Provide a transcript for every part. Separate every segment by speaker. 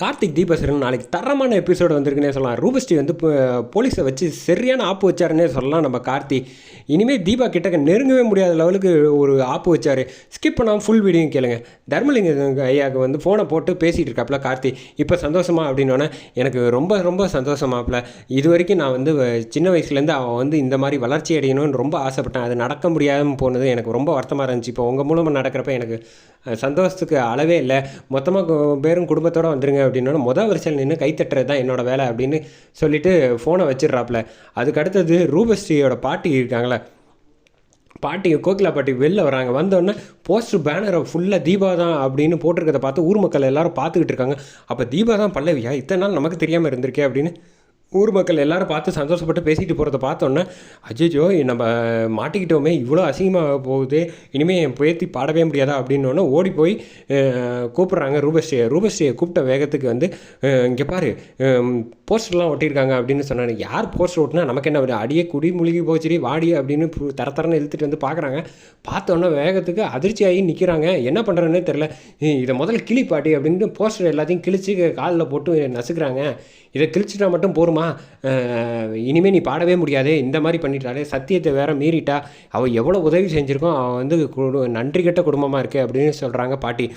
Speaker 1: கார்த்திக் தீபசரன் நாளைக்கு தரமான எபிசோடு வந்திருக்குன்னே சொல்லலாம். ரூபஸ்ரீ வந்து இப்போ போலீஸை வச்சு சரியான ஆப்பு வச்சாருன்னே சொல்லலாம் நம்ம கார்த்தி இனிமேல் தீபா கிட்டக்க நெருங்கவே முடியாத லெவலுக்கு ஒரு ஆப்பு வச்சார். ஸ்கிப் பண்ணாமல் ஃபுல் வீடியோ கேளுங்க. தர்மலிங்க ஐயாவுக்கு வந்து ஃபோனை போட்டு பேசிகிட்டு இருக்காப்புல கார்த்தி இப்போ சந்தோஷமா அப்படின்னோடனே எனக்கு ரொம்ப ரொம்ப சந்தோஷமாப்புல இது வரைக்கும் நான் வந்து சின்ன வயசுலேருந்து அவன் வந்து இந்த மாதிரி வளர்ச்சி அடையணும்னு ரொம்ப ஆசைப்பட்டேன். அது நடக்க முடியாமல் போனது எனக்கு ரொம்ப வருத்தமாக இருந்துச்சு. இப்போ உங்கள் மூலமாக நடக்கிறப்ப எனக்கு சந்தோஷத்துக்கு அளவே இல்லை. மொத்தமாக பேரும் குடும்பத்தோடு வந்துருங்க அப்படின்னா மொதல் வரிசையில் நின்று கைத்தட்டுறது தான் என்னோட வேலை அப்படின்னு சொல்லிட்டு ஃபோனை வச்சிடுறாப்புல. அதுக்கு அடுத்தது ரூபஸ்ரீயோட பாட்டி இருக்காங்களே பாட்டி கோகிலா பாட்டி வெளில வராங்க. வந்தோடனே போஸ்டர் பேனரை ஃபுல்லாக தீபா தான் அப்படின்னு போட்டிருக்கதை பார்த்து ஊர் மக்கள் எல்லாரும் பார்த்துக்கிட்டு இருக்காங்க. அப்போ தீபா தான் பல்லவியா? இத்தனை நாள் நமக்கு தெரியாமல் இருந்திருக்கே அப்படின்னு ஊர் மக்கள் எல்லாரும் பார்த்து சந்தோஷப்பட்டு பேசிட்டு போகிறத பார்த்தோன்னே அஜிஜோ நம்ம மாட்டிக்கிட்டோமே இவ்வளோ அசிங்கமாக போகுது இனிமேல் என் பேத்தி பாடவே முடியாதா அப்படின்னோடனே ஓடி போய் கூப்பிட்றாங்க ரூபஸ்ரீயை. ரூபஸ்ரீயை கூப்பிட்ட வேகத்துக்கு வந்து இங்கே பாரு போஸ்டர்லாம் ஒட்டியிருக்காங்க அப்படின்னு சொன்னாங்க. யார் போஸ்டர் ஒட்டினா நமக்கு என்ன வருது? அடியே குடி முழுகி போச்சுடி வாடி அப்படின்னு தர தரன்னு இழுத்துட்டு வந்து பார்க்குறாங்க. பார்த்தோன்னே வேகத்துக்கு அதிர்ச்சியாகி நிற்கிறாங்க என்ன பண்ணுறேன்னு தெரில இதை முதல்ல கிளி பாட்டி அப்படின்னு போஸ்டர் எல்லாத்தையும் கிழிச்சு காலில் போட்டு நசுக்கிறாங்க. இதை கிழிச்சிட்டா மட்டும் போருமா இனிமேல் நீ பாடவே முடியாது இந்த மாதிரி பண்ணிட்டாலே சத்தியத்தை வேற மீறிட்டா அவள் எவ்வளோ உதவி செஞ்சுருக்கோம் அவள் வந்து நன்றி கெட்ட குடும்பமாக இருக்குது அப்படின்னு சொல்கிறாங்க பாட்டி.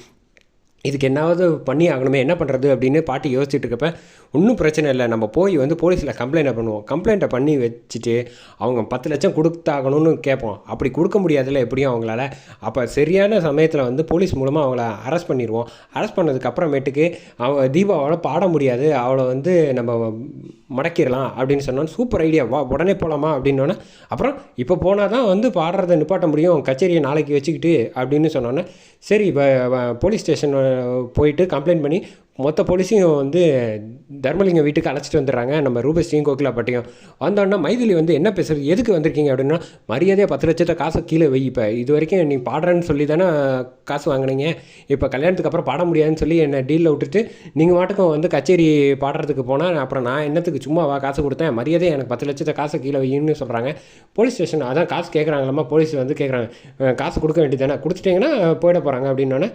Speaker 1: இதுக்கு என்னாவது பண்ணி ஆகணுமே என்ன பண்ணுறது அப்படின்னு பாட்டி யோசிச்சுட்டு இருக்கப்ப ஒன்றும் பிரச்சனை இல்லை. நம்ம போய் வந்து போலீஸில் கம்ப்ளைண்ட் பண்ணுவோம். கம்ப்ளைண்ட்டை பண்ணி வச்சுட்டு அவங்க பத்து லட்சம் கொடுத்தாகணும்னு கேட்போம். அப்படி கொடுக்க முடியாதுல்ல எப்படியும் அவங்களால. அப்போ சரியான சமயத்தில் வந்து போலீஸ் மூலமாக அவங்கள அரெஸ்ட் பண்ணிடுவோம். அரெஸ்ட் பண்ணதுக்கப்புறமேட்டுக்கு அவங்க தீபாவால் பாட முடியாது. அவளை வந்து நம்ம மடக்கிடலாம் அப்படின்னு சொன்னோன்னு சூப்பர் ஐடியா வா உடனே போகலாமா அப்படின்னோன்னே அப்புறம் இப்போ போனால் தான் வந்து பாடுறதை நிப்பாட்ட முடியும். கச்சேரியை நாளைக்கு வச்சுக்கிட்டு அப்படின்னு சொன்னோன்னே சரி இப்போ போலீஸ் ஸ்டேஷன் போயிட்டு கம்ப்ளைண்ட் பண்ணி மொத்த போலீஸையும் வந்து தர்மலிங்கம் வீட்டுக்கு அழைச்சிட்டு வந்துடுறாங்க. நம்ம ரூபஸ்ரீயும் கோகிலாப்பட்டியும் வந்தோடனே மைதிலி வந்து என்ன பேசுறது எதுக்கு வந்திருக்கீங்க அப்படின்னா மரியாதையாக பத்து லட்சத்தை காசை கீழே வைப்பேன் இது வரைக்கும் நீ பாடுறேன்னு சொல்லி தானே காசு வாங்குனீங்க. இப்போ கல்யாணத்துக்கு அப்புறம் பாட முடியாதுன்னு சொல்லி என்னை டீலில் விட்டுட்டு நீங்கள் மாட்டுக்கும் வந்து கச்சேரி பாடுறதுக்கு போனால் அப்புறம் நான் என்னத்துக்கு சும்மா வா காசு கொடுத்தேன் மரியாதை எனக்கு பத்து லட்சத்தை காசை கீழே வையின்னு சொல்கிறாங்க போலீஸ் ஸ்டேஷன் அதான் காசு கேட்குறாங்களாம்மா போலீஸ் வந்து கேட்குறாங்க காசு கொடுக்க வேண்டியது தானே கொடுத்துட்டிங்கன்னா போயிட போகிறாங்க அப்படின்னோடனே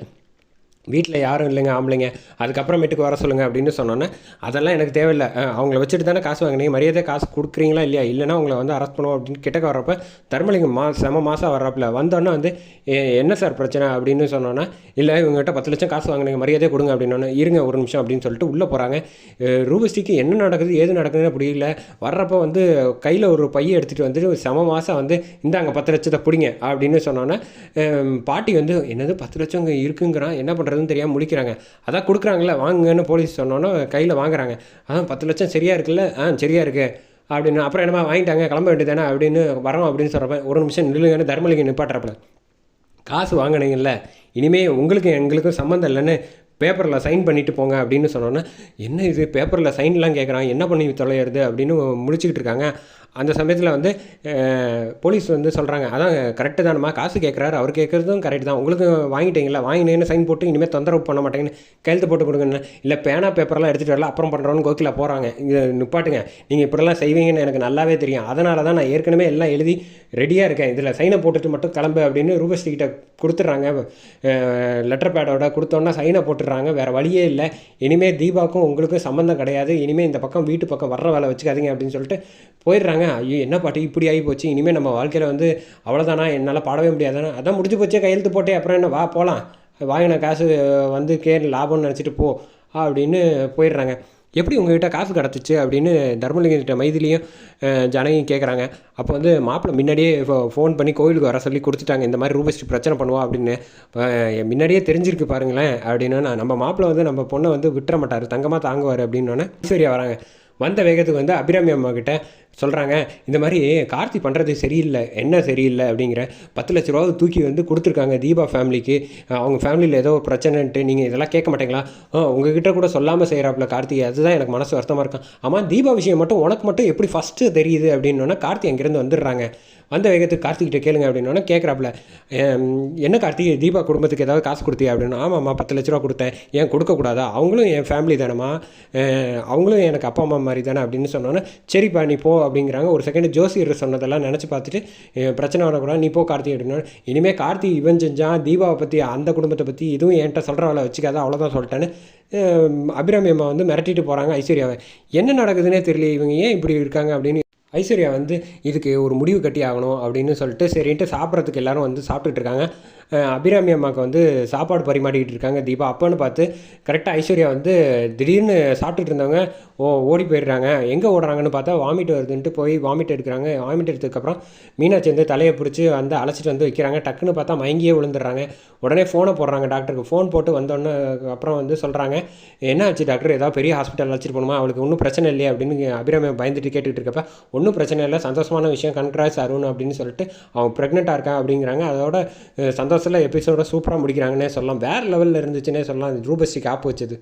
Speaker 1: வீட்டில் யாரும் இல்லைங்க ஆம்பளைங்க. அதுக்கப்புறமேட்டுக்கு வர சொல்லுங்கள் அப்படின்னு சொன்னோன்னே அதெல்லாம் எனக்கு தேவையில்லை. அவங்கள வச்சுட்டு தானே காசு வாங்கினீங்க. மரியாதை காசு கொடுக்குறீங்களா இல்லையா? இல்லைனா உங்களை வந்து அரெஸ்ட் பண்ணுவோம் அப்படின்னு கிட்டக்க வரப்போ தர்மலிங்கம் மா செம மாதம் வர்றப்பில். வந்தோன்னே வந்து என்ன சார் பிரச்சனை? அப்படின்னு சொன்னோன்னா இல்லை இவங்ககிட்ட பத்து லட்சம் காசு வாங்கினீங்க. மரியாதை கொடுங்க அப்படின்னோன்னே இருங்க ஒரு நிமிஷம் அப்படின்னு சொல்லிட்டு உள்ளே போகிறாங்க ரூபஸ்டிக்கு என்ன நடக்குது ஏது நடக்குதுன்னு புரியல. வர்றப்போ வந்து கையில் ஒரு பையை எடுத்துகிட்டு வந்துட்டு செம மாதம் வந்து இந்தாங்க பத்து லட்சத்தை பிடிங்க அப்படின்னு சொன்னோன்னே பாட்டி வந்து என்னது பத்து லட்சம் இருக்குங்கிறான்? என்ன பண்ணுறது பண்ணுறதுன்னு தெரியாமல் முழிக்கிறாங்க. அதான் கொடுக்குறாங்களே வாங்குங்கன்னு போலீஸ் சொன்னோன்னா கையில் வாங்குறாங்க. அதான் பத்து லட்சம் சரியாக இருக்குல்ல? ஆ சரியா இருக்கு. அப்படின்னு. அப்புறம் என்னமா வாங்கிட்டாங்க கிளம்ப வேண்டியதானே அப்படின்னு வரோம் அப்படின்னு சொல்கிறப்ப ஒரு நிமிஷம் நில்லுங்கன்னு தர்மலிங்கம் நிப்பாட்டுறப்பல. காசு வாங்கினீங்கல்ல இனிமே உங்களுக்கும் எங்களுக்கும் சம்மந்தம் இல்லைன்னு பேப்பரில் சைன் பண்ணிட்டு போங்க அப்படின்னு சொன்னோன்னே என்ன இது பேப்பரில் சைன்லாம் கேட்குறான் என்ன பண்ணி தொலையிறது அப்படின்னு முடிச்சுக்கிட்டு இருக்காங்க. அந்த சமயத்தில் வந்து போலீஸ் வந்து சொல்கிறாங்க அதான் கரெக்டு தானம்மா காசு கேட்குறாரு அவர் கேட்குறதும் கரெக்ட் தான். உங்களுக்கு வாங்கிட்டீங்களா வாங்கினேன்னு சைன் போட்டு இனிமேல் தொந்தரவு பண்ண மாட்டேங்கன்னு கையெழுத்து போட்டு கொடுங்கன்னு. இல்லை பேனா பேப்பர்லாம் எடுத்துகிட்டு வரல அப்புறம் பண்ணுறோன்னு கோகிலா போகிறாங்க இது நிப்பாட்டுங்க. நீங்கள் இப்படிலாம் செய்வீங்கன்னு எனக்கு நல்லாவே தெரியும். அதனால தான் நான் ஏற்கனவே எல்லாம் எழுதி ரெடியாக இருக்கேன். இதில் சைனை போட்டுட்டு மட்டும் கிளம்பு அப்படின்னு ரூபஸ்ரீ கிட்ட கொடுத்துட்றாங்க. லெட்டர் பேடோட கொடுத்தோன்னா சைனை போட்டுடுறாங்க. வேறு வழியே இல்லை. இனிமேல் தீபாவுக்கும் உங்களுக்கும் சம்மந்தம் கிடையாது. இனிமேல் இந்த பக்கம் வீட்டு பக்கம் வர்ற வேலை வச்சுக்காதீங்க அப்படின்னு சொல்லிட்டு போயிடுறாங்க. ஐயோ என்ன பாட்டு இப்படி ஆகி போச்சு? இனிமேல் நம்ம வாழ்க்கையில் வந்து அவ்வளோதானா என்னால் பாடவே முடியாதானா அதான் முடிஞ்சு போச்சே கையெழுத்து போட்டே அப்புறம் என்ன வா போகலாம் வாங்கின காசு வந்து கே லாபம்னு நினச்சிட்டு போ அப்படின்னு போயிடுறாங்க. எப்படி உங்ககிட்ட காசு கிடச்சிச்சு அப்படின்னு தர்மலிங்கத்திட்ட மைதிலையும் அஹ், ஜனகியும் கேட்குறாங்க அப்போ வந்து மாப்பிள்ளை முன்னாடியே ஃபோன் பண்ணி கோயிலுக்கு வர சொல்லி கொடுத்துட்டாங்க. இந்த மாதிரி ரூபஸ்ரீ பிரச்சனை பண்ணுவா அப்படின்னு. முன்னாடியே தெரிஞ்சிருக்கு பாருங்களேன் அப்படின்னு. நான் நம்ம மாப்பிள்ளை வந்து நம்ம பொண்ணை வந்து விட்டுற மாட்டார் தங்கமாக தாங்குவார் அப்படின்னோன்னே சரியா வராங்க. வந்த வேகத்துக்கு வந்து அபிராமி அம்மா கிட்ட சொல்கிறாங்க இந்த மாதிரி கார்த்தி பண்ணுறது சரியில்லை என்ன சரியில்லை அப்படிங்கிற பத்து லட்ச ரூபாவது தூக்கி வந்து கொடுத்துருக்காங்க தீபா ஃபேமிலிக்கு. அவங்க ஃபேமிலியில் ஏதோ ஒரு பிரச்சனைன்ட்டு நீங்கள் இதெல்லாம் கேட்க மாட்டீங்களா? ஆ உங்ககிட்ட கூட சொல்லாமல் செய்கிறாப்புல கார்த்தி அதுதான் எனக்கு மனசு வருத்தமாக இருக்கும் ஆமாம் தீபா விஷயம் மட்டும் உனக்கு மட்டும் எப்படி ஃபஸ்ட்டு தெரியுது அப்படின்னோன்னா கார்த்தி அங்கேருந்து வந்துடுறாங்க. வந்த வேகத்துக்கு கார்த்திகிட்ட கேளுங்க அப்படின்னோன்னா கேட்குறாப்புல என்ன கார்த்தி தீபா குடும்பத்துக்கு ஏதாவது காசு கொடுத்தியா? அப்படின்னு. ஆமாம்மா பத்து லட்ச ரூபா கொடுத்தேன். ஏன் கொடுக்கக்கூடாதா? அவங்களும் என் ஃபேமிலி தானேம்மா. அவங்களும் எனக்கு அப்பா அம்மா மாதிரி தானே அப்படின்னு சொன்னோன்னே சரிப்பா நீ போ அப்படிங்கிறாங்க. ஒரு செகண்ட் ஜோசியர் சொன்னதெல்லாம் நினச்சி பார்த்துட்டு பிரச்சனை வரக்கூடாது நீ போ கார்த்தி அப்படின்னா இனிமேல் கார்த்தி இவன் செஞ்சான் தீபாவை பற்றி அந்த குடும்பத்தை பற்றி இதுவும் என்கிட்ட சொல்கிறவளை வச்சுக்காத அவ்வளோதான் சொல்லிட்டேன்னு அஹ், அபிராமி அம்மா வந்து மிரட்டிட்டு போகிறாங்க ஐஸ்வர்யாவை. என்ன நடக்குதுன்னே தெரியல இவங்க ஏன் இப்படி இருக்காங்க அப்படின்னு ஐஸ்வர்யா வந்து இதுக்கு ஒரு முடிவு கட்டி ஆகணும் அப்படின்னு சொல்லிட்டு சரின்ட்டு சாப்பிட்றதுக்கு எல்லாரும் வந்து சாப்பிட்டுட்டு இருக்காங்க. அபிராமி அம்மாவுக்கு வந்து சாப்பாடு பரிமாறிக்கிட்டு இருக்காங்க. தீபா அப்போன்னு பார்த்து கரெக்டாக ஐஸ்வர்யா வந்து திடீர்னு சாப்பிட்டுட்டு இருந்தவங்க ஓ ஓடி போயிடுறாங்க. எங்கே ஓடுறாங்கன்னு பார்த்தா வாமிட் வருதுன்ட்டு போய் வாமிட் எடுக்கிறாங்க. வாமிட் எடுத்ததுக்கப்புறம் மீனாட்சி வந்து தலையை பிடிச்சி வந்து அழைச்சிட்டு வந்து வைக்கிறாங்க. டக்குன்னு பார்த்தா மயங்கியே விழுந்துடுறாங்க. உடனே ஃபோனை போடுறாங்க டாக்டருக்கு. ஃபோன் போட்டு வந்தோடனே அப்புறம் வந்து சொல்கிறாங்க என்ன ஆச்சு டாக்டர்? ஏதாவது பெரிய ஹாஸ்பிட்டல் அழைச்சிட்டு போகணுமா? அவளுக்கு ஒன்றும் பிரச்சனை இல்லையே அப்படின்னு அபிராமி பயந்துட்டு கேட்டுக்கிட்டு இருக்கப்ப ஒன்றும் பிரச்சனை இல்லை. சந்தோஷமான விஷயம். கன்க்ராஸ் அருண் அப்படின்னு சொல்லிட்டு அவன் ப்ரெக்னெண்ட்டாக இருக்கான் அப்படிங்கிறாங்க. அதோட சந்தோஷத்தில் எபிசோட சூப்பராக முடிக்கிறாங்கன்னே சொல்லலாம். வேறு லெவலில் இருந்துச்சுன்னே சொல்லலாம். ரூபஸ்டிக்கு ஆப் வச்சது.